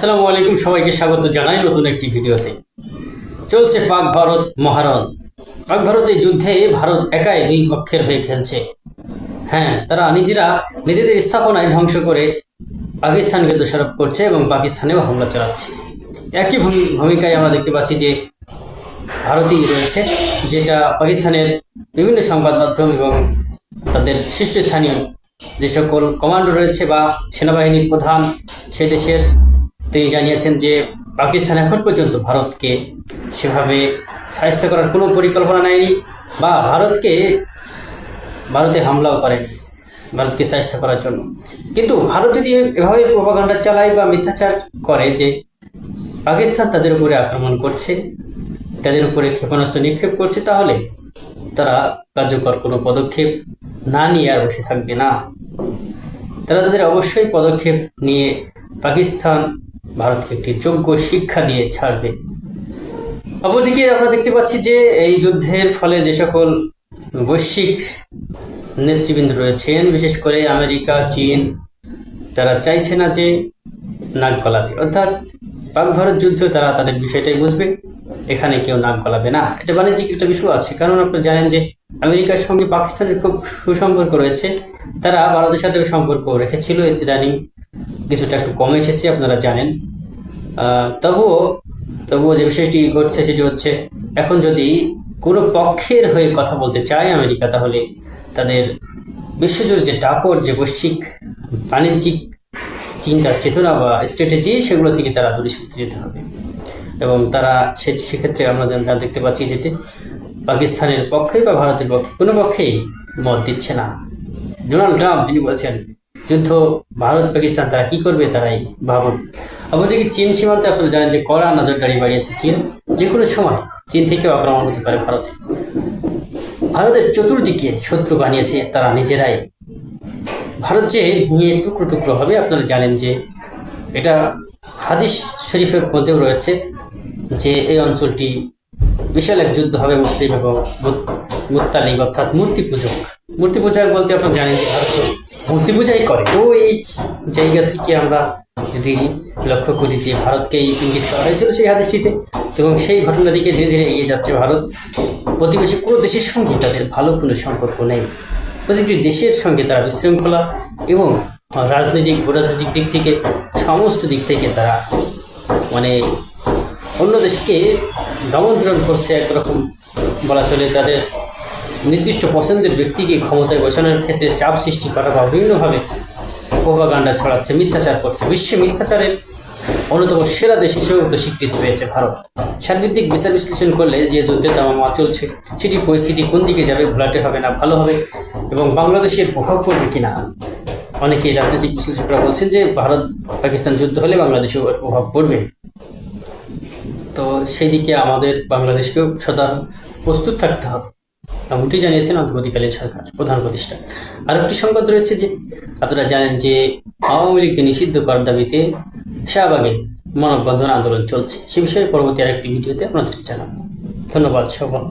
আসসালামু আলাইকুম, সবাইকে স্বাগত জানাই নতুন একটি ভিডিওতে। চলছে পাক ভারত মহারণ। পাক ভারত এই যুদ্ধে ভারত একাই দুই পক্ষের হয়ে খেলছে। হ্যাঁ তারা নিজেরা নিজেদের স্থাপনায় ধ্বংস করে পাকিস্তানকে দোষারোপ করছে এবং পাকিস্তানেও হামলা চালাচ্ছে। একই ভূমি- ভূমিকায় আমরা দেখতে পাচ্ছি যে ভারতই রয়েছে, যেটা পাকিস্তানের বিভিন্ন সংবাদ মাধ্যম এবং তাদের শীর্ষস্থানীয় যে সকল কমান্ডো রয়েছে বা সেনাবাহিনীর প্রধান সেই দেশের তিনি জানিয়েছেন যে, পাকিস্তান এখন পর্যন্ত ভারতকে সেভাবে সাহায্য করার কোনো পরিকল্পনা নেয়নি বা ভারতকে, ভারতে হামলাও করে ভারতকে সাহায্য করার জন্য। কিন্তু ভারত যদি এভাবে প্রপাগান্ডা চালায় বা মিথ্যাচার করে যে, পাকিস্তান তাদের উপরে আক্রমণ করছে, তাদের উপরে ক্ষেপণাস্ত্র নিক্ষেপ করছে, তাহলে তারা কার্যকর কোনো পদক্ষেপ না নিয়ে আর বসে থাকবে না। তারা তাদের অবশ্যই পদক্ষেপ নিয়ে পাকিস্তান ভারতকে একটি যোগ্য শিক্ষা দিয়ে ছাড়বে। অপরদিকে আমরা দেখতে পাচ্ছি যে এই যুদ্ধের ফলে যে সকল বৈশ্বিক নেতৃবৃন্দ রয়েছেন, বিশেষ করে আমেরিকা, চীন, তারা চাইছে না যে নাক গলাতে। অর্থাৎ পাক ভারত যুদ্ধ তারা তাদের বিষয়টাই বুঝবে, এখানে কেউ নাক গলাবে না। এটা বাণিজ্যিক একটা বিষয় আছে, কারণ আপনারা জানেন যে আমেরিকার সঙ্গে পাকিস্তানের খুব সুসম্পর্ক রয়েছে। তারা ভারতের সাথে সম্পর্ক রেখেছিল ইদানিং। কিছুটা একটু কমে এসেছে, আপনারা জানেন। তবুও তবুও যে বিষয়টি ঘটছে সেটি হচ্ছে, এখন যদি কোনো পক্ষের হয়ে কথা বলতে চায় আমেরিকা, তাহলে তাদের বিশ্বজুড়ে যে দাপট যে বৈশ্বিক বাণিজ্যিক চিন্তা, চেতনা বা স্ট্র্যাটেজি সেগুলো থেকে তারা দূরে সরতে যেতে হবে। এবং তারা সে, সেক্ষেত্রে আমরা যা দেখতে পাচ্ছি যেটি পাকিস্তানের পক্ষে বা ভারতের পক্ষে, কোনো পক্ষেই মত দিচ্ছে না। ডোনাল্ড ট্রাম্প তিনি বলছেন যুদ্ধ, ভারত, পাকিস্তান, তারা কি করবে, তারাই ভাবুন অপরদিকে চীন সীমান্তে আপনারা জানেন যে কড়া নজরদারি বাড়িয়েছে চীন, যে কোনো সময় চীন থেকেও আক্রমণ হতে পারে ভারতে। ভারতের চতুর্দিকে শত্রু বানিয়েছে তারা নিজেরাই। ভারত যে ভেঙে টুকরো টুকরো হবে, আপনারা জানেন যে এটা হাদিস শরীফের মধ্যেও রয়েছে যে এই অঞ্চলটি বিশাল এক যুদ্ধ হবে মুসলিম এবং মুত্তালিক অর্থাৎ মূর্তি পূজক মূর্তি পূজা বলতে আপনারা জানেন যে ভারত মূর্তি পূজাই করে। তো এই জায়গা থেকে আমরা যদি লক্ষ্য করি যে ভারতকে এই ইঙ্গিত করা হয়েছিল সেই হাদিসটিতে এবং সেই ঘটনা দিকে ধীরে ধীরে এগিয়ে যাচ্ছে ভারত। প্রতিবেশী কোনো দেশের সঙ্গে তাদের ভালো কোনো সম্পর্ক নেই। প্রতিটি দেশের সঙ্গে তারা বিশৃঙ্খলা এবং রাজনৈতিক, ভূরাজনৈতিক দিক থেকে, সমস্ত দিক থেকে তারা মানে অন্য দেশকে দমন করছে একরকম বলা চলে তাদের নির্দিষ্ট পছন্দের ব্যক্তিকে ক্ষমতায় বসানোর ক্ষেত্রে চাপ সৃষ্টি করা বা বিভিন্নভাবে প্রভাগান্ডা ছড়াচ্ছে, মিথ্যাচার করছে। বিশ্বে মিথ্যাচারের অন্যতম সেরা দেশ হিসেবে তো স্বীকৃতি পেয়েছে ভারত। সার্বিক বিচার বিশ্লেষণ করলে যে যুদ্ধের দামামা চলছে, সেটি পরিস্থিতি কোন দিকে যাবে ঘোলাটে হবে না, ভালো হবে এবং বাংলাদেশের প্রভাব পড়বে কিনা অনেকেই রাজনৈতিক বিশ্লেষকরা বলছেন যে ভারত পাকিস্তান যুদ্ধ হলে বাংলাদেশেও প্রভাব পড়বে। তো সেই দিকে আমাদের বাংলাদেশকেও সদা প্রস্তুত থাকতে হবে। এমনটি জানিয়েছেন অন্তর্বর্তীকালীন সরকার, প্রধান প্রতিষ্ঠা আর একটি সংবাদ রয়েছে যে, আপনারা জানেন যে আওয়ামী লীগকে নিষিদ্ধ করার দাবিতে শাহবাগে মানববন্ধন আন্দোলন চলছে। সে বিষয়ে পরবর্তী আরেকটি ভিডিওতে আপনাদেরকে জানাব। ধন্যবাদ সবাই